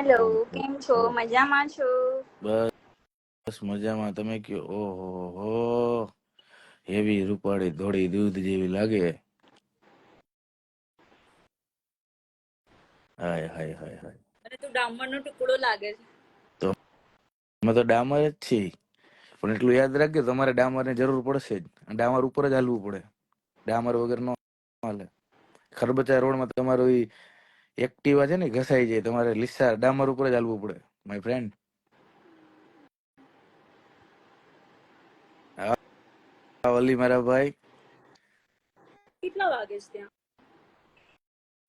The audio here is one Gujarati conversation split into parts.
હેલો કેમ છો? મજામાં છો? બસ મજામાં. તમે કયો? ઓહો હેવી રૂપાળી ધોળી દૂધ જેવી લાગે. હાય હાય હાય હાય. અને તું ડામરનો ટુકડો લાગે છે. તો અમે તો ડામર જ છીએ. પણ એટલું યાદ રાખજો તમારે ડામરની જરૂર પડશે જ. ડામર ઉપર જ હાલવું પડે. ડામર વગર નો હાલે. ખરબચા રોડમાં તમારું ઈ એક્ટિવા છે ને ઘસાઈ જાય. તમારે લીસા ડામર ઉપર જ હાલવું પડે માય ફ્રેન્ડ હા વલી મારા ભાઈ. કેટલા વાગે છે ત્યાં?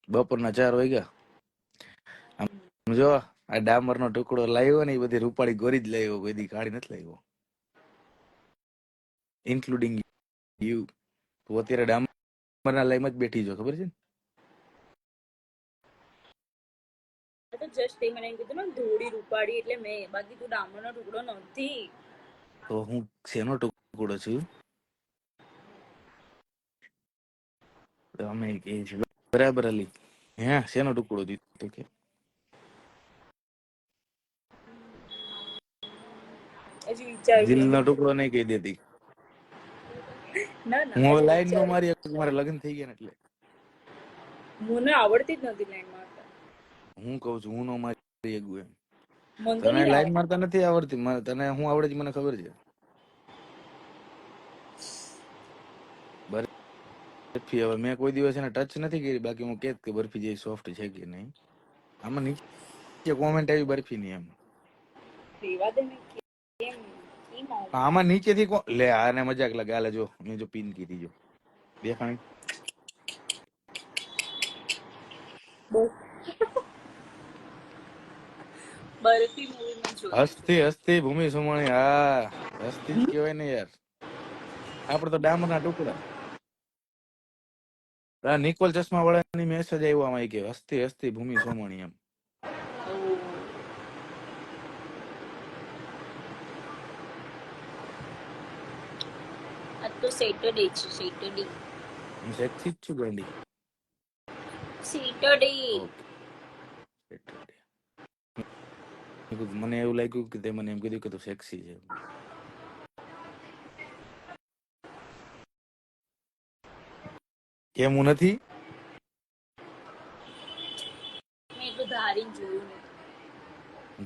બપોરના ચાર વાગ્યા. આમ જો આ ડામર નો ટુકડો લાવ્યો ને એ બધી રૂપાળી ગોરી જ લાવ્યો. કોઈ દી કાઢી નથી લાવ્યો. ઇન્ક્લુડિંગ યુ તું અત્યારે ડામરના લાઈનમાં જ બેઠી જો ખબર છે ને? જસ્ટ તે મને કીધું ને ધોળી રૂપાળી એટલે મેં બાકી તું ડામરનો ટુકડો નથી. તો હું શેનો ટુકડો છું? અમે કે બરાબર અલી. હા શેનો ટુકડો દીધો કે? દિલનો ટુકડો નહીં કહી દેતી. હું લાઈન નો મારી શકું, મારે લગ્ન થઈ ગયા ને એટલે. મને આવડતી જ નથી લાઈન હું કઉ છું હું નો મારી શકું એમ તને લાઈન મારતા નથી આવડતી? મને- તને હું આવડે છે મને ખબર છે. બરફી હવે મેં કોઈ દિવસ એને ટચ નથી કરી બાકી હું કેત કે બરફી જેવી સોફ્ટ છે કે નહીં. આમાં નીચે કોમેન્ટ આવી બરફી ની એમ? આમાં નીચેથી લે આને મજાક લાગે. આલે જો મેં જો પિન કીધી જો. દેખાણી. બરફી મૂવી મેં જોઈ હસ્તી હસ્તી ભૂમિ સુમણી હા હસ્તી જ કહેવાય ને યાર. આપડે તો ડામરના ટુકડા. રા નિકોલ ચશ્મા વાળાની મેસેજ આવ્યો આમાં કે હસ્તી હસ્તી ભૂમિ સોમણી એમ. તો સેટરડે છે સેટરડે હું સેક્સી જ છું ગાંડી સેટરડે ઓકે Saturday. મેં કીધું, મને એવું લાગ્યું કે તે મને એમ કીધું કે તું સેક્સી છે. કેમ હું નથી? મેં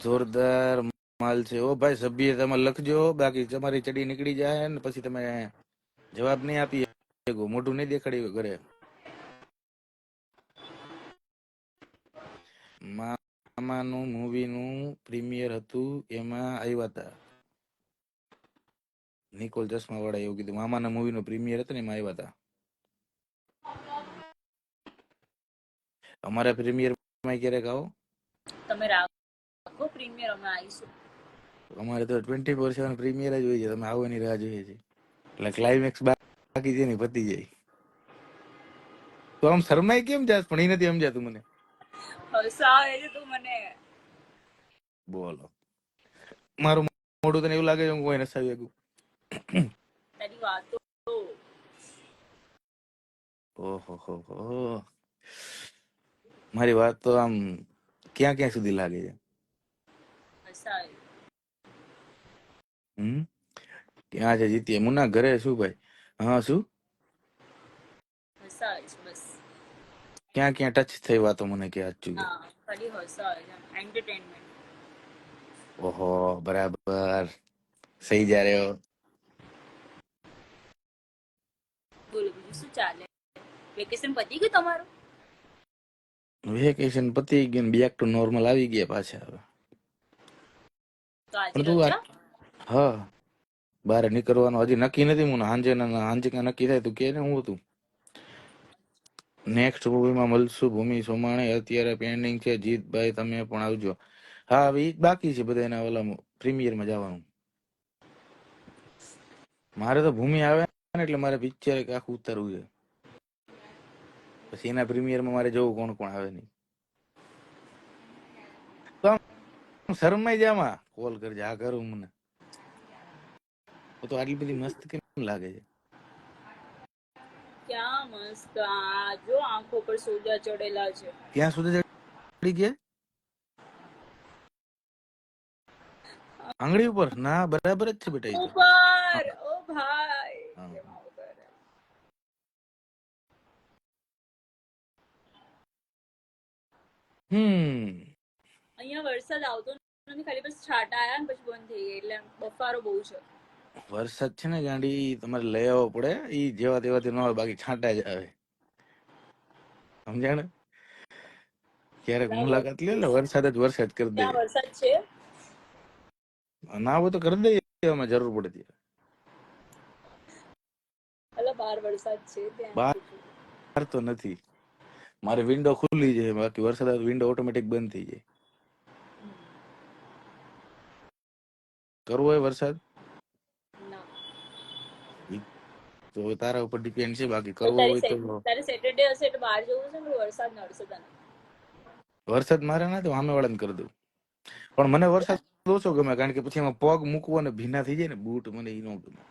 જોરદાર માલ છે. ઓ ભાઈ સભ્ય તમે લખજો. બાકી તમારી ચડી નીકળી જાય ને પછી તમે જવાબ નહીં આપી મોઢું નહીં દેખાડી ઘરે. મામાનું મૂવીનું પ્રીમિયર હતું એમાં આવ્યા હતા. નિકોલ ચશ્મા વાળા એવું કીધું મામાના મૂવીનું પ્રીમિયર હતું ને એમાં આવ્યા હતા. અમારા પ્રીમિયરમાં ક્યારેક આવો. તમે રાખો પ્રીમિયર અમે આવીશું. અમારે તો ટ્વેન્ટી ફોર સેવન પ્રીમિયર જ હોય છે તમે આવો એની રાહ જોઈએ છે. એટલે ક્લાઇમેક્સ બાકી છે ને પતી જાય. તો આમ શરમાય કેમ જાસ પણ એ નથી સમજાતું મને. હસાવે છે તું મને. બોલો. મારું મોઢું તને એવું લાગે છે હું કોઈ નસાવી શકું? તારી વાતો. ઓહો હો હો. મારી વાત તો આમ ક્યાં ક્યાં સુધી લાગે છે? હમ? ક્યાં છે જીતીએ મુના ઘરે શું ભાઈ? હા શું હસાવે છે બસ ક્યાં ક્યાં ટચ થઈ વાતો મને કે સાચું કે હા ખાલી હસાવે એન્ટરટેનમેન્ટ ઓહો બરાબર. સહી જા રહ્યો બોલો બીજું શું ચાલે? વેકેશન પતી ગયું તમારું? વેકેશન પતી ગયું બેક ટુ નોર્મલ આવી ગયા પાછા હવે. પણ તું હા બહાર નીકળવાનું હજી નક્કી નથી મને હાંજે ના હાંજે નક્કી થાય તું કે ને હું હતું? નેક્સ્ટ મૂવીમાં મળશું ભૂમિ સોમાણી અત્યારે પેન્ડિંગ છે. જીતભાઈ, તમે પણ આવજો. હા, હવે બાકી છે બધા એના ઓલા પ્રીમિયરમાં જવાનું. મારે તો ભૂમિ આવે ને એટલે મારે પિક્ચર એક આખું ઉતારવું છે. પછી એના પ્રીમિયરમાં મારે જોવું કોણ કોણ આવે નહીં. શરમાઈ જામાં કોલ કરજે, આ કરું મને. તો આટલી બધી મસ્ત કેમ લાગે છે? ક્યાં મસ્ત આ જો આંખો પર સોજા ચડેલા છે. ક્યાં સુધી ચડી ગયા? આંગળી ઉપર? ના બરાબર જ છે બેટા ઉપર! ઓ ભાઈ? હમ. અહીંયા વરસાદ આવતો નથી ખાલી બસ છાંટા આયા ને પછી બંધ થઈ ગયા એટલે બફારો બહુ છે. વરસાદ છે ને ગાંડી તમારે લઈ આવવો પડે એ જેવા તેવાથી ન આવે બાકી છાંટા જ આવે. સમજાણ ક્યારેક મુલાકાત લે ને વરસાદ જ વરસાદ કરી દે વરસાદ છે. ના હોય તો કરી દઈએ અમે જરૂર પડે ત્યારે. બહાર વરસાદ છે ત્યાં. બહાર? બહાર તો નથી. મારે વિન્ડો ખુલ્લી છે બાકી વરસાદ આવે વિન્ડો ઓટોમેટિક બંધ થઈ જાય. કરવો હોય વરસાદ ના તો તારા ઉપર ડિપેન્ડ છે બાકી કરવો હોય તો તારે સેટરડે હશે એટલે બહાર જવું છે ને વરસાદ નડશે તને. વરસાદ મારે ના તો સામે વાળાને કરી દઉં. પણ મને વરસાદ ઓછો ગમે કારણ કે પછી એમાં પગ મૂકવો ને ભીના થઈ જાય ને બૂટ મને ઈ ન ગમે.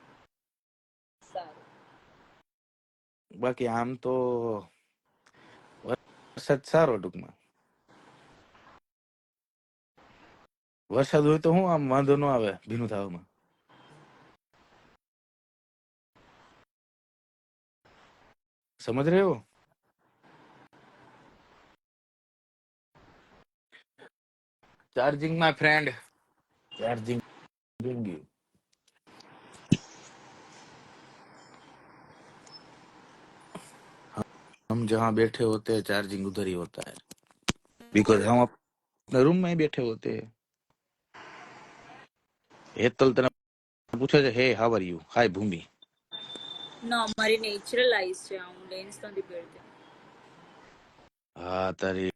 બાકી આમ તો વરસાદ સારો ટૂંકમાં. વરસાદ હોય તો હું આમ વાંધો ન આવે ભીનું થવામાં. समझ रहे हो? चार्जिंग माय फ्रेंड चार्जिंग हम जहाँ बैठे होते हैं चार्जिंग उधर ही होता है। बिकॉज़ हम अपने रूम में ही बैठे होते हैं। हेतल पूछा जाए hey how are you hi Bhumi. ના મારી નેચરલ આઈસ છે હું લેન્સ નથી પહેરતી. હા તારી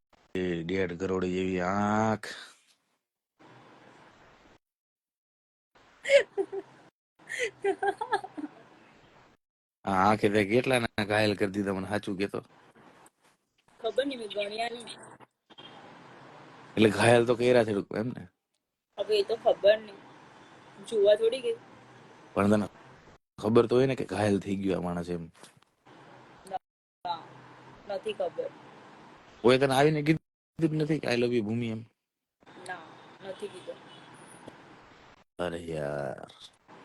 ડેઢ કરોડ જેવી આંખ. આ આંખે તે કેટલા ના ઘાયલ કરી દીધા મને સાચું કેતો. ખબર નહીં મેં ગણ્યા નહીં. એટલે ઘાયલ તો કર્યા છે એમ ને હવે એ તો ખબર નહીં. જોવા થોડી ગઈ. પણ તને ખબર તો હોય ને કે ઘાયલ થઈ ગયો આ માણસ એમ. નથી ખબર. કોઈ તને આવીને કીધું નથી કે આઈ લવ યુ ભૂમિ એમ. ના નથી કીધું. અરે યાર.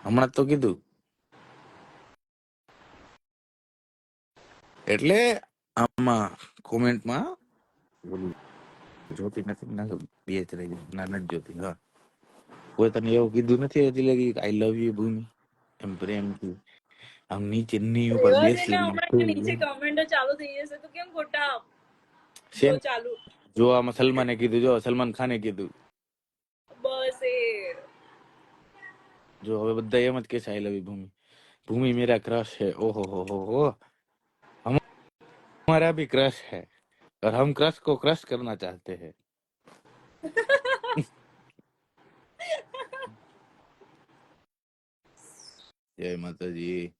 હમણાં તો કીધું. એટલે આમાં કોમેન્ટમાં જોતી નથી ના બે જ રહી. ના નથી જોતી હા. કોઈ તને એવું કીધું નથી હજી લગી આઈ લવ યુ ભૂમિ? એમ પ્રેમથી આમ નીચે ની ઉપર એવા જ બેસી એટલે હમણાં નીચે કમેન્ટો ચાલુ થઈ જશે તો કેમ ખોટા શેન જો ચાલુ જો આમાં સલમાને કીધું જો સલમાન ખાને કીધું બસ એ જો હવે બધા એમ જ કે છે આઈ લવ યુ ભૂમિ भूमि मेरा क्रश है ओहो हो हो हो हम हमारा भी क्रश है और हम क्रश को क्रश करना चाहते हैं જય માતાજી.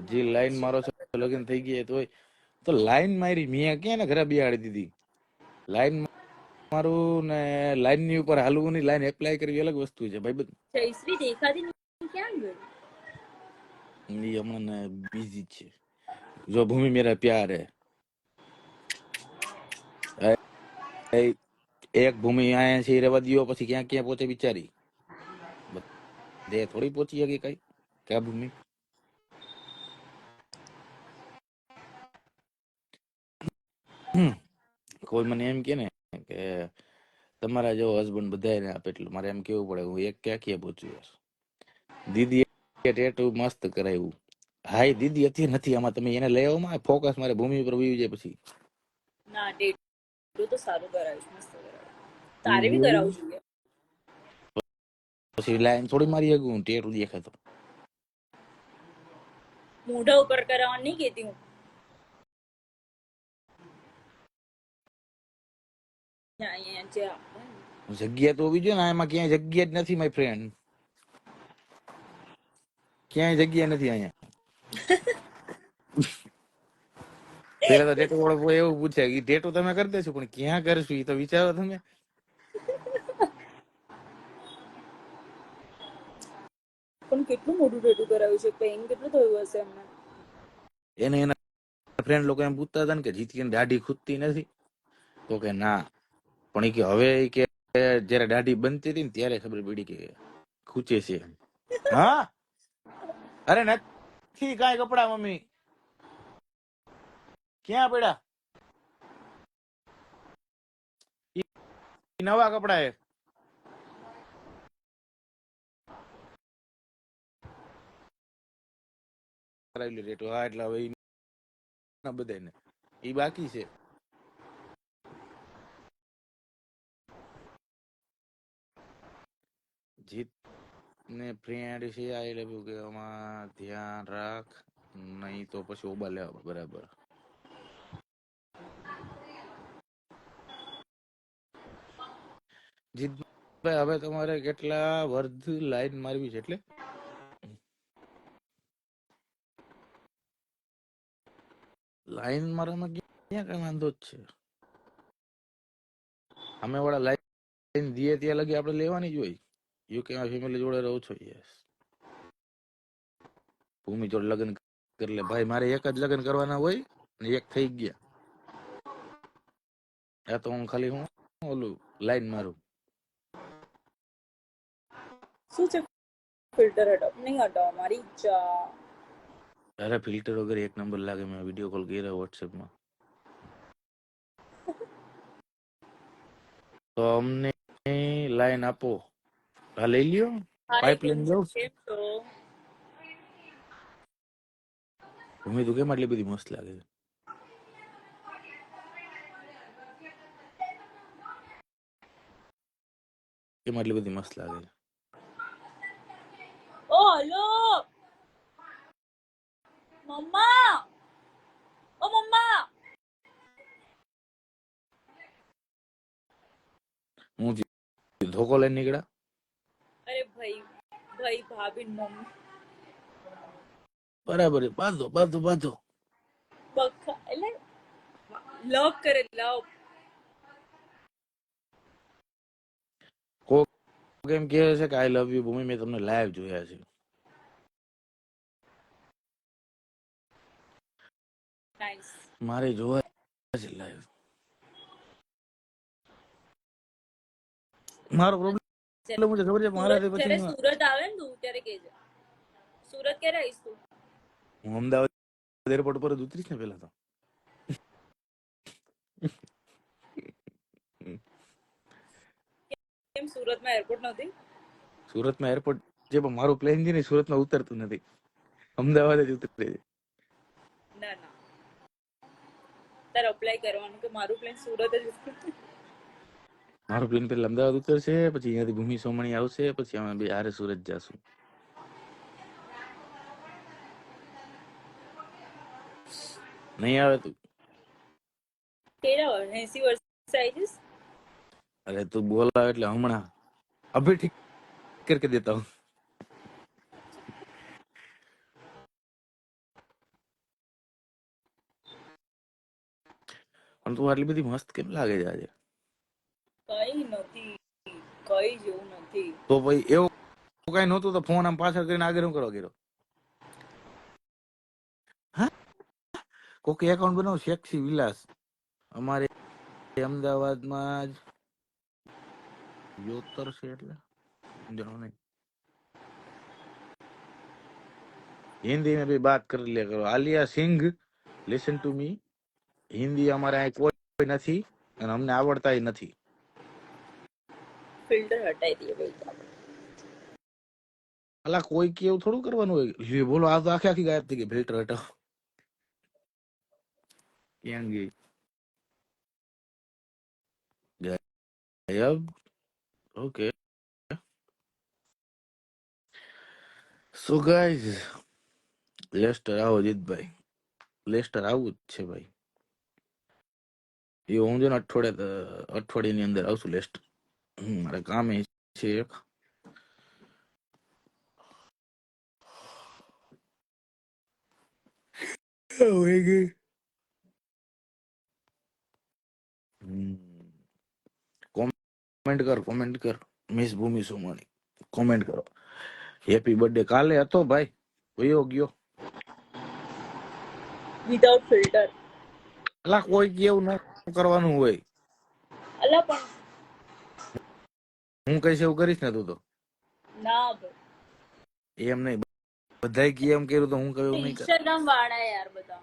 હજી લાઈન મારો છો. લગન થઈ ગયા તોય. તો લાઈન મારી મિયા ક્યાં ને ઘરે બિહાડી દીધી? લાઈન મારું ને લાઈનની ઉપર હાલવું ની લાઈન એપ્લાય કરવી અલગ વસ્તુ છે ભાઈ જયશ્રી દેખાતી ક્યાં ગઈ એ હમણાં બીજી છે. જો ભૂમિ મેરા પ્યાર હે એક ભૂમિ અહીંયા છે રેવા પછી ક્યાં ક્યાં પોચે બિચારી? દે થોડી પોચી હકી કઈ, ક્યાં ભૂમિ? કોઈ મને એમ કે ને કે તમારા જેવો હસબન્ડ બધાને આપે એટલે. મારે એમ કેવું પડે, હું એક ક્યાં ક્યાં પહોંચ્યું દીદી ટેટુ મસ્ત કરાવ્યું હાય, દીદી હતી નથી, આમાં તમે એને લઈ આવો ફોકસ મારે ભૂમિ ઉપર વયું જાય પછી. ના ડેટ તો સારું કરાવ્યું મસ્ત તારે બી કરાવવું જોઈએ પછી લાઈન થોડી મારી શકું ટેટુ દેખાતો મોઢા ઉપર કરાવવાનું નહીં કહેતી હું. જગ્યા તો હોવી જોઈએ ને એમાં ક્યાંય જગ્યા જ નથી માય ફ્રેન્ડ ક્યાંય જગ્યા નથી અહીંયા. પેલા તો ડેટો વાળો એવું પૂછે કે ડેટો તમે કરી દેશો પણ ક્યાં કરશું એ તો વિચારો તમે. પણ કેટલું મોટું ટેટુ કરાવ્યું છે? પેઇન કેટલું થયું હશે એમને? એને એના ફ્રેન્ડ લોકો એમ પૂછતા હતા ને કે જીતી દાઢી ખૂટતી નથી. તો કે ના. પણ એ કે હવે કે જયારે દાઢી બનતી હતી ને ત્યારે ખબર પડી કે ખૂચે છે હા? અરે નથી કાંઈ કપડા, મમ્મી. ક્યાં પડ્યા? નવા કપડા એ. કરાવી રેટો હા, એટલે હવે ના બધાને એ બાકી છે. જીત ને ફ્રેન્ડ છે આઈ લવ યુ આમાં ધ્યાન રાખ, નહીં તો પછી ઓબા લેવા બરાબર. જીતભાઈ, હવે તમારે કેટલા વર્ધ લાઈન મારવી છે, એટલે? લાઈન મારામાં ક્યાં કઈ વાંધો જ છે? અમે વાળા લાઈન દીએ ત્યાં લગી આપણે લેવાની જ હોય. યુકે માં ફેમિલી જોડે રહું છો યસ ભૂમિ જોડે લગ્ન કરી લે ભાઈ મારે એક જ લગ્ન કરવાના હોય ને એક થઈ ગયા. આ તો હું ખાલી હું ઓલું લાઈન મારું. શું છે ફિલ્ટર હટાવ નહીં હટાવ મારી ઈચ્છા. અરે ફિલ્ટર વગર એક નંબર લાગે મેં વીડિયો કોલ કર્યો WhatsApp માં તો અમને લાઈન આપો હા લઈ લ્યો હાય પાઇપલાઇન જાઉં છે કેમ છો ભૂમિ તું કેમ આટલી બધી મસ્ત લાગે છે કેમ આટલી બધી મસ્ત લાગે છે ઓ હલો મમ્મા ઓ મમ્મા હું ધોકો લઈને નીકળ્યા? અરે ભાઈ ભાઈ ભાભી મમ્મી. બરાબર. બાંધો બાંધો બાંધો. બખા એટલે લવ કરે લવ કેમ કહે છે કે આઈ લવ યુ ભૂમિ મેં તમને લાઈવ જોયા છે. મારે જોવા છે લાઈવ મારો પ્રોબ્લેમ એટલે મને ખબર છે મારા પછી સુરત આવે ને તું ત્યારે કેજે સુરત ક્યારે આવીશ તું? હું અમદાવાદ એરપોર્ટ પર જ ઉતરીશ ને પેલા તો. કેમ સુરતમાં એરપોર્ટ નથી? સુરતમાં એરપોર્ટ જે પણ મારું પ્લેન છે ને સુરતમાં ઉતરતું નથી. અમદાવાદ જ ઉતરે ના ના. તારે અપ્લાય કરવાનું કે મારું પ્લેન સુરત જ મારું પ્લેન પેલા અમદાવાદ ઉતરશે પછી અહીંયાથી ભૂમિ સોમણી આવશે પછી અમે બે સુરત જાશું. નહીં આવે તું? કેરા એસી વર્ષ આવી અરે તું બોલાવે એટલે હમણાં. અભી ઠીક કરી દેતા હું? પણ તું આટલી બધી મસ્ત કેમ લાગે છે આજે? કઈ નથી કઈ જેવું નથી. તો ભાઈ એવું કઈ નહોતું તો ફોન આમ પાછળ કરીને આગળ હું કરવા ગયો? કોકે એકાઉન્ટ બનાવ? સેક્સી વિલાસ. અમારે અમદાવાદમાં જ યોતર છે એટલે. જણો નહીં. હિન્દી મેં ભી બાત કરી લે કરો. Alia Singh listen to me Hindi અમારે અહીં કોઈ નથી અને અમને આવડતાય નથી. ફિલ્ટર દઈએ અલા કોઈ કે એવું થોડું કરવાનું હોય? બોલો આ તો આખી આખી ગાયબ થઈ ગઈ ફિલ્ટર હટાવ ક્યાં ગઈ ગાયબ? ઓકે. સો ગાઈઝ લેસ્ટર આવો જીતભાઈ. લેસ્ટર આવું જ છે ભાઈ. એ હું જો ને અઠવાડિયા અઠવાડિયાની અંદર આવશું લેસ્ટ મારે કામ કામે છે એક. હોઈ ગઈ. કોમેન્ટ કર કોમેન્ટ કર. મિસ ભૂમિ સોમાણી કોમેન્ટ કરો. હેપી બર્થડે કાલે હતો ભાઈ વયો ગયો. વિધાઉટ ફિલ્ટર અલા કોઈ કે એવું ન કરવાનું હોય? અલા પણ. હું કઈ એવું કરીશ ને તું તો? ના ભાઈ. એમ નહીં. બધાય કે એમ કર્યું તો હું કહ્યું નહીં ઇન્સ્ટાગ્રામ વાળા યાર બધા.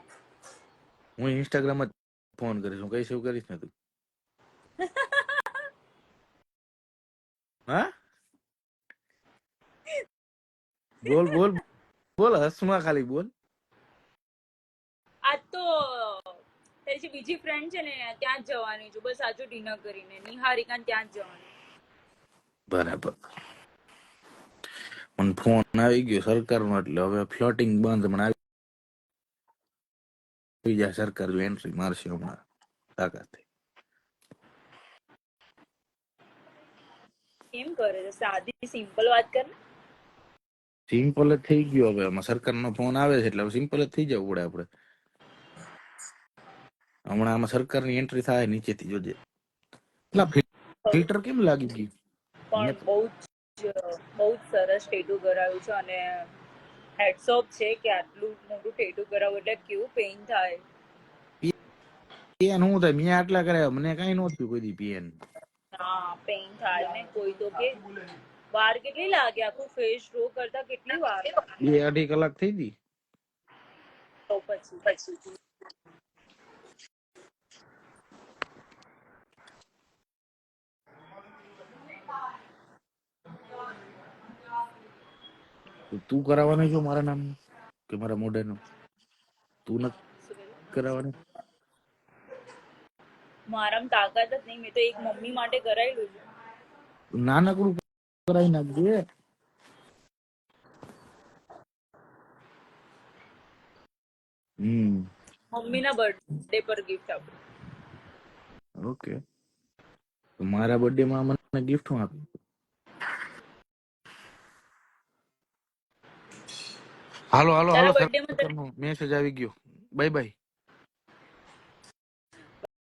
હું ઇન્સ્ટાગ્રામ જ ફોન કરીશ. હું કઈ એવું કરીશ ને તું? હા? બોલ બોલ. બોલ હસમાં ખાલી બોલ. આ તો તારી જે બીજી ફ્રેન્ડ છે ને ત્યાં જ જવાની છું. બસ આજુ ડિનર કરીને. નિહારિકા ત્યાં જ જવાની. બરાબર. મને ફોન આવી ગયો સરકારનો એટલે હવે ફ્લોટિંગ બંધ. પણ આવી જાય સરકાર જો એન્ટ્રી મારશે હમણાં તાકાતથી. કેમ કરે છે? સાદી સિમ્પલ વાત કર સિમ્પલ જ થઈ ગયો હવે. આમાં સરકારનો ફોન આવે છે એટલે સિમ્પલ જ થઈ જવું પડે આપણે. હમણાં આમાં સરકારની એન્ટ્રી થાય નીચેથી જોજે. એટલા ફિલ્ટર કેમ લાગી ગયું? પણ બહુ જ બહુ જ સરસ ટેટુ કરાવ્યું છે અને હેડસોપ છે કે આટલું મોટું ટેટુ કરાવું એટલે કેવું પેઇન થાય. પીએન શું થાય? મેં આટલા કરાવ્યા. મને કઈ ન થયું કોઈ દી પીએન હા પેઇન થાય ને કોઈ તો કે વાર કેટલી લાગે? આખું ફેસ ડ્રો કરતા કેટલી વાર બે અઢી કલાક થઈ ગઈ. તો પછી પછી. તો કરાવવાની છો મારા નામ કે મારા મોઢાનું? તું નથી કરાવવાની? મારામાં તાકાત જ નહીં મેં તો એક મમ્મી માટે કરાવેલું છે. નાનકડું કરાવી નાખજે. હમ. મમ્મીના બર્થડે પર ગિફ્ટ આપું. ઓકે. મારા બર્થડે માં મને ગિફ્ટ હું આપી. હાલો હાલો હાલો મેસેજ આવી ગયો. Bye bye